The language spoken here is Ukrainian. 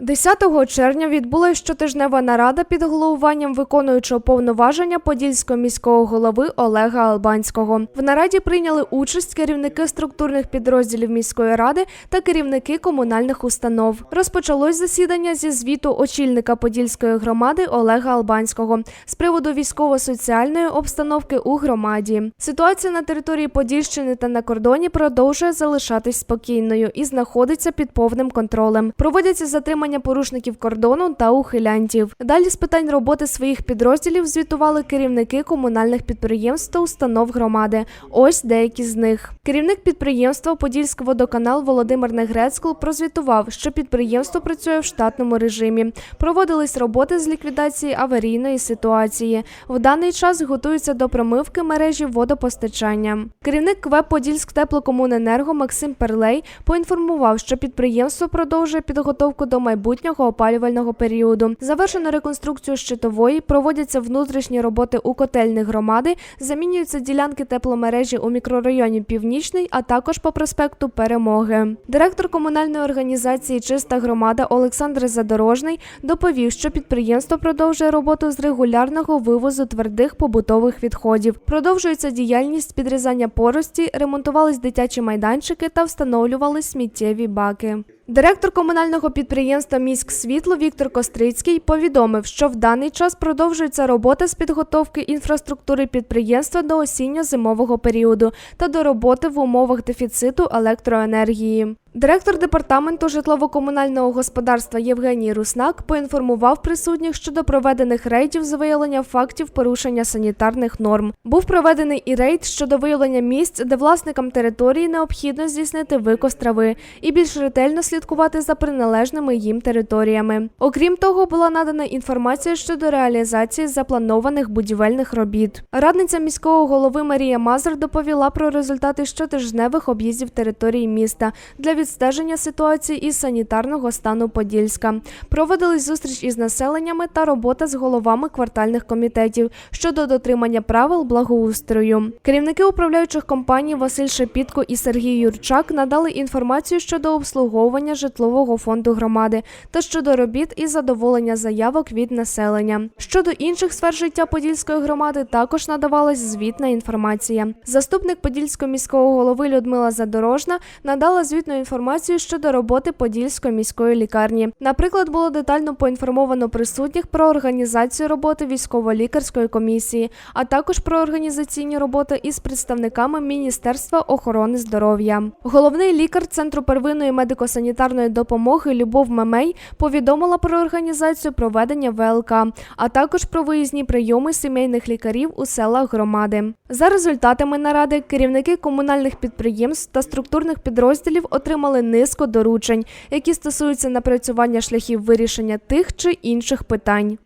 10 червня відбулася щотижнева нарада під головуванням виконуючого повноваження Подільського міського голови Олега Албанського. В нараді прийняли участь керівники структурних підрозділів міської ради та керівники комунальних установ. Розпочалось засідання зі звіту очільника Подільської громади Олега Албанського з приводу військово-соціальної обстановки у громаді. Ситуація на території Подільщини та на кордоні продовжує залишатись спокійною і знаходиться під повним контролем. Проводяться затримання порушників кордону та ухилянтів. Далі з питань роботи своїх підрозділів звітували керівники комунальних підприємств та установ громади. Ось деякі з них. Керівник підприємства Подільський водоканал Володимир Негрецькл прозвітував, що підприємство працює в штатному режимі. Проводились роботи з ліквідації аварійної ситуації. В даний час готуються до промивки мережі водопостачання. Керівник КВ Подільськ теплокомуненерго Максим Перлей поінформував, що підприємство продовжує підготовку до майбутнього опалювального періоду. Завершено реконструкцію щитової, проводяться внутрішні роботи у котельних громади, замінюються ділянки тепломережі у мікрорайоні Північний, а також по проспекту Перемоги. Директор комунальної організації Чиста громада Олександр Задорожний доповів, що підприємство продовжує роботу з регулярного вивозу твердих побутових відходів. Продовжується діяльність підрізання порості, ремонтувались дитячі майданчики та встановлювались сміттєві баки. Директор комунального підприємства Міськ Світло Віктор Кострицький повідомив, що в даний час продовжується робота з підготовки інфраструктури підприємства до осінньо-зимового періоду та до роботи в умовах дефіциту електроенергії. Директор департаменту житлово-комунального господарства Євгеній Руснак поінформував присутніх щодо проведених рейдів з виявлення фактів порушення санітарних норм. Був проведений і рейд щодо виявлення місць, де власникам території необхідно здійснити викос трави і більш ретельно слідкувати за приналежними їм територіями. Окрім того, була надана інформація щодо реалізації запланованих будівельних робіт. Радниця міського голови Марія Мазур доповіла про результати щотижневих об'їздів території міста для відстеження ситуації із санітарного стану Подільська. Проводились зустріч із населеннями та робота з головами квартальних комітетів щодо дотримання правил благоустрою. Керівники управляючих компаній Василь Шепітко і Сергій Юрчак надали інформацію щодо обслуговування житлового фонду громади та щодо робіт і задоволення заявок від населення. Щодо інших сфер життя Подільської громади також надавалась звітна інформація. Заступник Подільського міського голови Людмила Задорожна надала звітну інформацію щодо роботи Подільської міської лікарні. Наприклад, було детально поінформовано присутніх про організацію роботи військово-лікарської комісії, а також про організаційні роботи із представниками Міністерства охорони здоров'я. Головний лікар Центру первинної медико-санітарної допомоги Любов Мемей повідомила про організацію проведення ВЛК, а також про виїзні прийоми сімейних лікарів у селах громади. За результатами наради керівники комунальних підприємств та структурних підрозділів отримали низку доручень, які стосуються напрацювання шляхів вирішення тих чи інших питань.